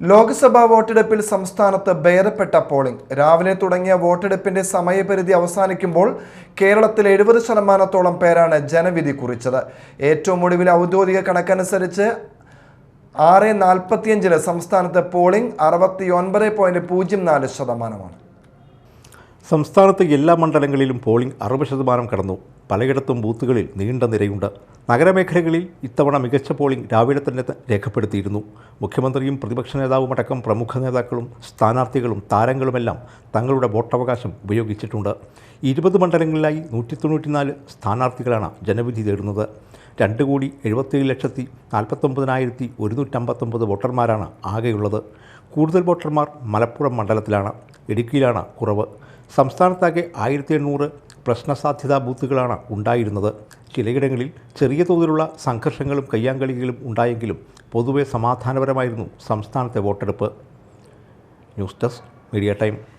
ലോക്സഭാ വോട്ടെടുപ്പിൽ സംസ്ഥാനത്ത് ഭേദപ്പെട്ട പോളിംഗ്. രാവിലെ തുടങ്ങിയ വോട്ടെടുപ്പിന്റെ സമയപരിധി അവസാനിക്കുമ്പോൾ കേരളത്തിൽ എഴുപത് ശതമാനത്തോളം പേരാണ് ജനവിധി കുറിച്ചത്. ഏറ്റവും ഒടുവിൽ ഔദ്യോഗിക കണക്കനുസരിച്ച് ആറ് നാൽപ്പത്തിയഞ്ചിന് സംസ്ഥാനത്ത് പോളിംഗ് അറുപത്തി ഒൻപത് പോയിന്റ് പൂജ്യം നാല് ശതമാനമാണ്. സംസ്ഥാനത്ത് എല്ലാ മണ്ഡലങ്ങളിലും പോളിംഗ് അറുപത് ശതമാനം കടന്നു. പലയിടത്തും ബൂത്തുകളിൽ നീണ്ട നിരയുണ്ട്. നഗരമേഖലകളിൽ ഇത്തവണ മികച്ച പോളിംഗ് രാവിലെ തന്നെ രേഖപ്പെടുത്തിയിരുന്നു. മുഖ്യമന്ത്രിയും പ്രതിപക്ഷ നേതാവുമടക്കം പ്രമുഖ നേതാക്കളും സ്ഥാനാർത്ഥികളും താരങ്ങളുമെല്ലാം തങ്ങളുടെ വോട്ടവകാശം ഉപയോഗിച്ചിട്ടുണ്ട്. ഇരുപത് മണ്ഡലങ്ങളിലായി നൂറ്റി തൊണ്ണൂറ്റിനാല് സ്ഥാനാർത്ഥികളാണ് ജനവിധി തേടുന്നത്. രണ്ട് കോടി എഴുപത്തേഴ് ലക്ഷത്തി നാൽപ്പത്തൊമ്പതിനായിരത്തി ഒരുന്നൂറ്റമ്പത്തൊമ്പത് വോട്ടർമാരാണ് ആകെയുള്ളത്. കൂടുതൽ വോട്ടർമാർ മലപ്പുറം മണ്ഡലത്തിലാണ്. ഇടുക്കിയിലാണ് കുറവ്. സംസ്ഥാനത്താകെ ആയിരത്തി എണ്ണൂറ് പ്രശ്നസാധ്യതാ ബൂത്തുകളാണ് ഉണ്ടായിരുന്നത്. ചിലയിടങ്ങളിൽ ചെറിയ തോതിലുള്ള സംഘർഷങ്ങളും കയ്യാങ്കളികളും ഉണ്ടായെങ്കിലും പൊതുവെ സമാധാനപരമായിരുന്നു സംസ്ഥാനത്തെ വോട്ടെടുപ്പ്. News desk media time.